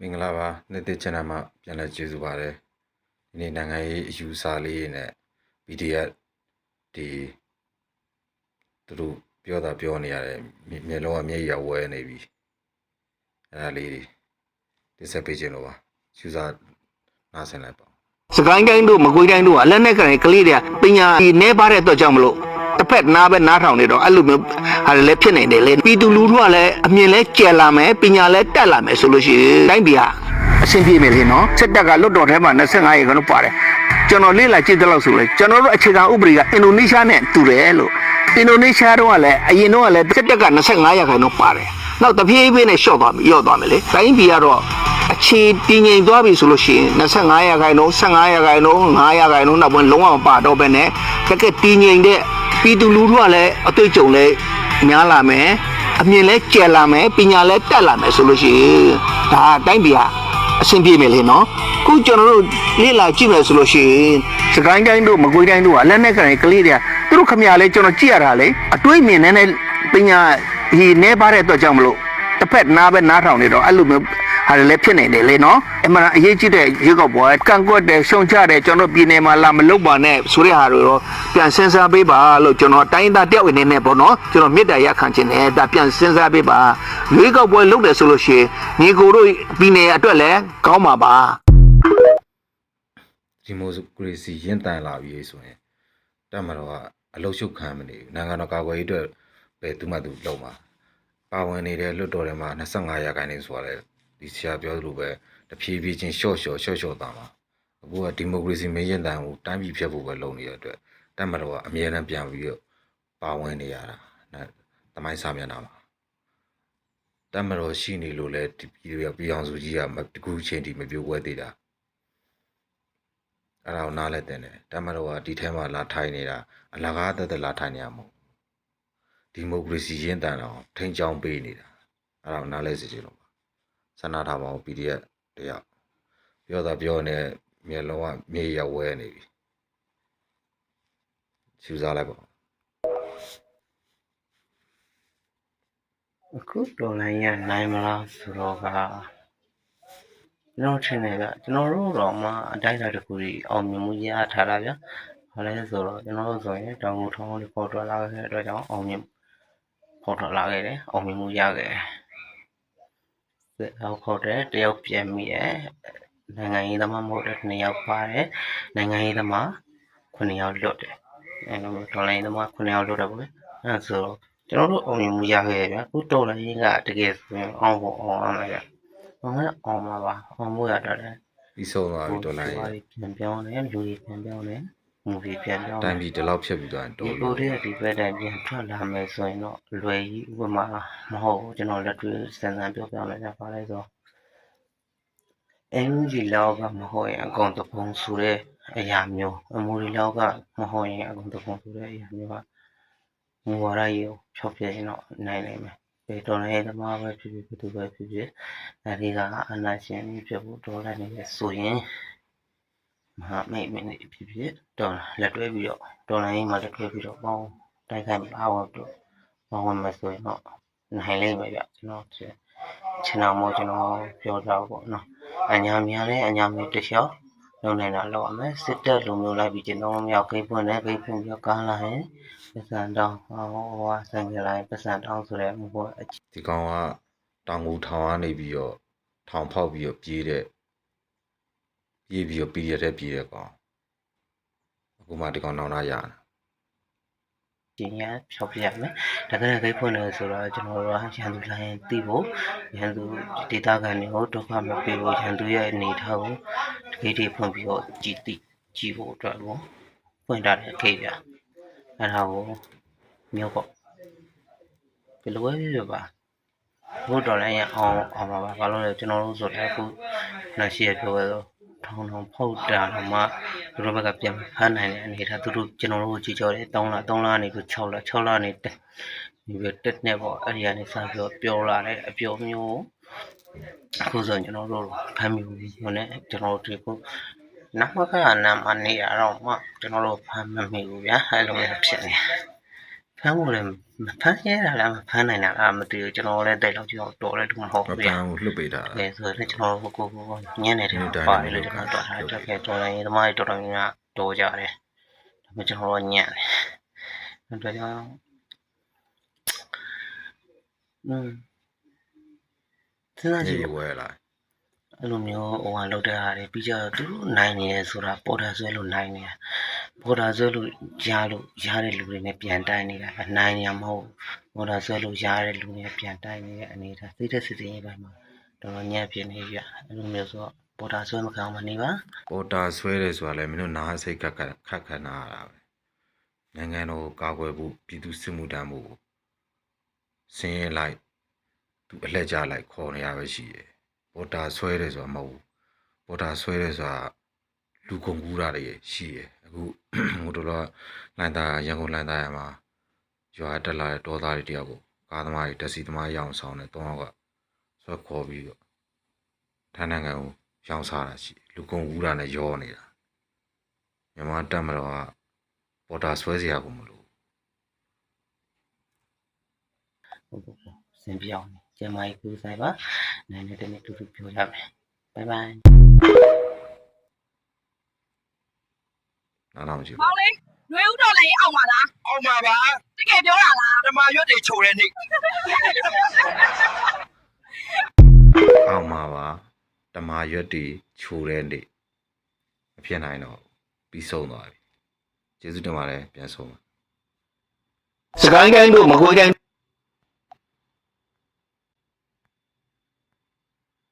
မင်္ဂလာပါနေ့တစ် channel မှာပြန်လည်ကြိုဆိုပါရစေဒီနေ့နိုင်ငံရေးအယူအဆလေးနဲ့ PDF ဒီသူတို့ပြောတာပြောနေရတယ်မျက်မျက်လုံးကမျက်ရည်ဝဲနေပြီအဲ့ဒါလေးတွေတစ်ဆက်ပေးခြင်းလို့ပါယူဆနားဆင်လိုက်ပါစကိုင်းတိုင်းတို့မကွေးတိုင်းတို့ကအလက်နဲ့ကန်ကလေးတွေကပညာဒီနေပါတဲ့အတွက်ကြောင့်မလို့ တစ်ဖက်နားပဲနားထောင်နေတော့အဲ့လိုမျိုးဟာလည်းဖြစ်နေတယ်လေပြည်သူလူထုကလည်းအမြင်လဲကျယ်လာမယ်ပညာလဲတက်လာမယ်ဆိုလို့ရှိရင်တိုင်းပြည်ဟာအဆင်ပြေမယ်လေနော်စစ်တပ်ကလွတ်တော်ထဲမှာ25ရေခန်းပါတယ်ကျွန်တော်လေ့လာကြည့်တဲ့လောက်ဆိုလေကျွန်တော်တို့အခြေခံဥပဒေကအင်ဒိုနီးရှားနဲ့တူတယ်လို့အင်ဒိုနီးရှားတော့ကလည်းအရင်တော့ကလည်းစစ်တပ်က25ရာခိုင်နှုန်းပါတယ်နောက်တပြေးပြေးနဲ့ရှော့သွားပြီရော့သွားမယ်လေတိုင်းပြည်ကတော့အခြေတည်ငြိမ်သွားပြီဆိုလို့ရှိရင်25ရာခိုင်နှုန်း15ရာခိုင်နှုန်း5ရာခိုင်နှုန်းနောက်ပိုင်းလုံးဝမပါတော့ဘဲနဲ့တကယ်တည်ငြိမ်တဲ့ ပြည်သူလူထုကလည်းအတွေ့အကြုံလည်းများလာမယ်အမြင်လည်းကျယ်လာမယ်ပညာလည်းတက်လာမယ်ဆိုလို့ရှိရင်ဒါအတိုင်းပြည်ဟာအဆင်ပြေမယ်လေနော်ခုကျွန်တော်တို့လေ့လာကြည့်မယ်ဆိုလို့ရှိရင်စကိုင်းတိုင်းတို့မကွေးတိုင်းတို့ကလက်နဲ့ကန်ကလေးတွေကသူတို့ခမရလဲကျွန်တော်ကြည့်ရတာလေအတွေးမြင်နေတဲ့ပညာဒီနေပါတဲ့အတွက်ကြောင့်မလို့တစ်ဖက်နားပဲနားထောင်နေတော့အဲ့လိုမျိုး ဟာလည်းဖြစ်နေတယ်လေနော်အမှန်အရေးကြီးတဲ့ရေကောက်ပွဲကန့်ကွက်တယ်ရှုံချတယ်ကျွန်တော်ပြည်နယ်မှာလာမလုပ်ပါနဲ့ဆိုတဲ့ဟာတွေတော့ပြန်စဉ်းစားပေးပါလို့ကျွန်တော်တိုင်းသားတယောက်အနေနဲ့ပေါ့နော်ကျွန်တော်မေတ္တာရခံခြင်းနဲ့ဒါပြန်စဉ်းစားပေးပါရေကောက်ပွဲလုပ်တယ်ဆိုလို့ရှိရင်ညီကိုတို့ပြည်နယ်အတွက်လည်းကောင်းပါပါဒီမိုကရေစီရင့်တန်လာပြီဆိုရင်တက်မတော်ကအလုတ်ရှုပ်ခံမနေဘူးနိုင်ငံတော်ကာကွယ်ရေးအတွက်ပဲသူမှသူလုံးမှာပါဝင်နေတဲ့လွတ်တော်ထဲမှာ25ရာခိုင်နှုန်းဆိုတာလေ ဒီဆရာပြောသလိုပဲတဖြည်းဖြည်းချင်းရှော့ရှော့ရှော့ရှော့သားမှာအခုကဒီမိုကရေစီမရင့်တန်ကိုတိုင်းပြည်ဖြတ်ဖို့ပဲလုပ်နေတဲ့အတွက်တက်မတော်ကအမြဲတမ်းပြန်ပြီးတော့ပါဝင်နေရတာနော်တမိုင်းစာမျက်နှာမှာတက်မတော်ရှိနေလို့လဲဒီပြည်ပြည်အောင်စုကြီးကမတကူချင်းဒီမပြိုးပွဲသေးတာအဲ့ဒါကိုနားလဲတင်တယ်တမတော်ကဒီထဲမှာလာထိုင်နေတာအလကားတက်တက်လာထိုင်နေရမဟုတ်ဒီမိုကရေစီရင်းတန်တော့ထိန်ချောင်းပေးနေတာအဲ့ဒါကိုနားလဲစီချင်လို့ပါ ဆန္ဒထားပါဦး PDF တယောက်ပြောတာပြောနေမျက်လုံးကမြေရဝဲနေပြီရှူစားလိုက်ပါအခုတော်လိုင်းရနိုင်မလားဆိုတော့ကကျွန်တော်ထင်တယ်ဗျကျွန်တော်တို့တော့မှအတိုင်းအတာတစ်ခုကြီးအောင်မြင်မှုရထားတာဗျဘာလဲဆိုတော့ကျွန်တော်တို့ဆိုရင်တောင်ကိုထောင်းလေးပေါ်ထွက်လာခဲ့တဲ့အတွက်ကြောင့်အောင်မြင်ပေါ်ထွက်လာခဲ့တယ်အောင်မြင်မှုရခဲ့တယ် စစ်အောက်ခေါ်တဲ့တယောက်ပြန်မိတယ်နိုင်ငံရေးသမားမဟုတ်တဲ့နှစ်ယောက်ပါတယ်နိုင်ငံရေးသမားခုနှစ်ယောက်လွတ်တယ်အဲလိုဒေါ်လာရေးသမားခုနှစ်ယောက်လွတ်တယ်ပေါ့လေအဲဆိုတော့ကျွန်တော်တို့အောင်မြင်မှုရခဲ့ရဗျအခုတော်လိုင်းကတကယ်ဆိုရင်အောင်ဖို့အောင်ရမယ်ဗျအောင်မအောင်မှာပါအောင်ဖို့ရတော့တယ်ပြီးဆုံးသွားပြီဒေါ်လာရေးပြန်ပြောင်းတယ်လူကြီးပြန်ပြောင်းတယ် မူကြီးပြန်ပြောင်းတိုင်းပြည်ဒီလောက်ဖြတ်ပြီးသွားရင်ဒီတော်လိုလို့တဲ့ဒီဘက်တိုင်းပြန်ထွက်လာမယ်ဆိုရင်တော့လွယ်ကြီးဥပမာမဟုတ်ဘူးကျွန်တော်လက်တွေ့စဉ်းစားပြောပြမယ်ဗျပါလဲဆိုအင်ဂျီလောက်ကမဟုတ်ရင်အကောင်တပုံဆိုတဲ့အရာမျိုးအမူရီလောက်ကမဟုတ်ရင်အကောင်တပုံဆိုတဲ့အရာမျိုးကငဝရရေကိုဖြောက်ပြရင်တော့နိုင်နိုင်မယ်။ဒီတော်လည်းသမားပဲဖြစ်ဖြစ်ဘယ်သူပဲဖြစ်ဖြစ်အဲဒီကအနာရှင်ဖြစ်ဖို့တော်လည်းနေဆိုရင် မဟာမိတ်မင်းဖြစ်ဖြစ်တော်လက်တွဲပြီးတော့တော်လည်းမှာလက်တွဲပြီးတော့ပေါင်းတိုက်ခိုက်မအောင်တော့ပေါင်းဝင်မယ်ဆိုရင်တော့နိုင်လိမ့်မယ်ဗျကျွန်တော်ချင်တော်မို့ကျွန်တော်ပြောကြပါပေါ့နော်။အညာများလဲအညာမျိုးတစ်လျှောက်လုံးနေတာလောက်ရမယ်စစ်တပ်လိုမျိုးလိုက်ပြီးကျွန်တော်မြောက်ကိပွင့်နဲ့ကိပွင့်ပြီးကားလာရင်ပစံတောင်းဟောဟောဆန်ကြလိုက်ပစံတောင်းဆိုတဲ့ဟိုအချဒီကောင်ကတောင်ငူထောင်ကနေပြီးတော့ထောင်ဖောက်ပြီးတော့ပြေးတဲ့ ပြေးပြီးတော့ PDF တဲ့ပြေးတဲ့ကောင်အခုမှဒီကောင်နောင်လာရတာင်ရဖြောက်ပြရမယ်။ဒါကလည်းဂိတ်ဖွင့်တယ်ဆိုတော့ကျွန်တော်တို့ကရန်သူလိုင်းသိဖို့ရန်သူဒေတာကန်တွေကိုဒုက္ခမပေးဖို့ရန်သူရဲ့အနေထားကိုဂိတ်တွေဖွင့်ပြီးတော့ကြည်တိကြည်ဖို့အတွက်ကိုဖွင့်ထားတဲ့ဂိတ်ပြ။အဲဒါကိုမျိုးပေါ့ဘယ်လိုပဲဖြစ်ဖြစ်ပါဘုဒ္ဓလည်းရအောင်အောင်ပါပါဘာလို့လဲကျွန်တော်တို့ဆိုတော့အခုနောက်ရှိရပြောရတော့ ထောင်းထောင်းဖောက်တာတော့မှသူတို့ဘက်ကပြန်ဖမ်းနိုင်တဲ့အနေထားသူတို့ကျွန်တော်တို့ကိုကြည့်ကြောတယ်3လ3လနေပြီး6လ6လနေတက်ဒီပြတက်နေပေါ့အဲ့ဒီကနေစပြီးတော့ပျော်လာတဲ့အပျော်မျိုးအခုဆိုကျွန်တော်တို့ဖမ်းမိဘူးနဲ့ကျွန်တော်တို့ဒီခုနောက်မှကနာမနေရတော့မှကျွန်တော်တို့ဖမ်းမမိဘူးဗျာအဲ့လိုမျိုးဖြစ်နေ ဖမ်းဖို့လည်းမဖမ်းရတာလားမဖမ်းနိုင်တာလားမသိဘူးကျွန်တော်လည်းတိတ်လောက်ကြောက်တော်တယ်တူမဟုတ်မဘူးပဗျာန်းကိုလှုပ်ပေးတာအဲဆိုတော့ကျွန်တော်တို့ကိုကိုညံ့နေတယ်ပါတယ်လို့ကျွန်တော်တော်ထားတက်ခဲ့တော်တယ်သမားတွေတော်တော်များများတော်ကြတယ်ဒါပေမဲ့ကျွန်တော်တို့ညံ့တယ်အဲ့တော့ကြောင့်อืมစဉ်းစားကြဒီည့်ဝဲလာအဲ့လိုမျိုးဟိုဟာလောက်တဲ့ဟာတွေပြီးကြတော့သူတို့နိုင်နေတယ်ဆိုတာပေါ်တာဆွဲလို့နိုင်နေတာ ပေါ်တာဆွဲလို့ရားလို့ရားတဲ့လူတွေနဲ့ပြန်တိုင်းနေတာပဲနိုင်ရမဟုတ်ပေါ်တာဆွဲလို့ရားတဲ့လူတွေနဲ့ပြန်တိုင်းနေတဲ့အနေထားသိတဲ့စစ်စင်ရေးပိုင်းမှာတော်တော်ညံ့ပြနေကြအဲ့လိုမျိုးဆိုတော့ပေါ်တာဆွဲမကောင်းမနေပါပေါ်တာဆွဲတယ်ဆိုတာလည်းမင်းတို့နားစိတ်ခက်ခက်ခက်ခက်နာရတာပဲနိုင်ငံတော်ကာကွယ်ဖို့ပြည်သူစစ်မှုထမ်းမှုကိုစင်းရဲလိုက်သူအလှည့်ကြလိုက်ခေါ်နေရပဲရှိတယ်ပေါ်တာဆွဲတယ်ဆိုတာမဟုတ်ဘူးပေါ်တာဆွဲတယ်ဆိုတာ လူကုန်ကူးတာတွေရှိတယ်အခုဟိုတော့လိုင်းသားရန်ကုန်လိုင်းသားရမှာရွာတက်လာတဲ့ဒေါသားတွေတယောက်ကိုကားသမားတွေတက်စီသမားရအောင်ဆောင်တယ်၃ယောက်ကဆွဲခေါ်ပြီးတော့ဌာနငံကိုရောင်းစားတာရှိတယ်လူကုန်ကူးတာနဲ့ရောနေတာမြန်မာတက်မတော်ကပေါ်တာဆွဲเสียကိုမလို့ ဟုတ်ဟုတ်ဟုတ်စင်ပြောင်းနေကျမကြီးကူဆိုင်ပါနိုင်တဲ့နေ့တူတူပြောရမယ်ဘိုင်ဘိုင် နားတော့မရှိမောင်လေးຫນွေဥတော်လည်းအောင်ပါလားအောင်ပါပါတကယ်ပြောတာလားဓမ္မရွတ်တွေခြုံတဲ့နေ့ဘူးအောင်မှာပါတမာရွက်တီခြူတဲ့နေ့မဖြစ်နိုင်တော့ဘူးပြီးဆုံးသွားပြီကျေးဇူးတင်ပါတယ်ပြန်ဆုံးပါစကိုင်းတိုင်းတို့မကွေးတိုင်း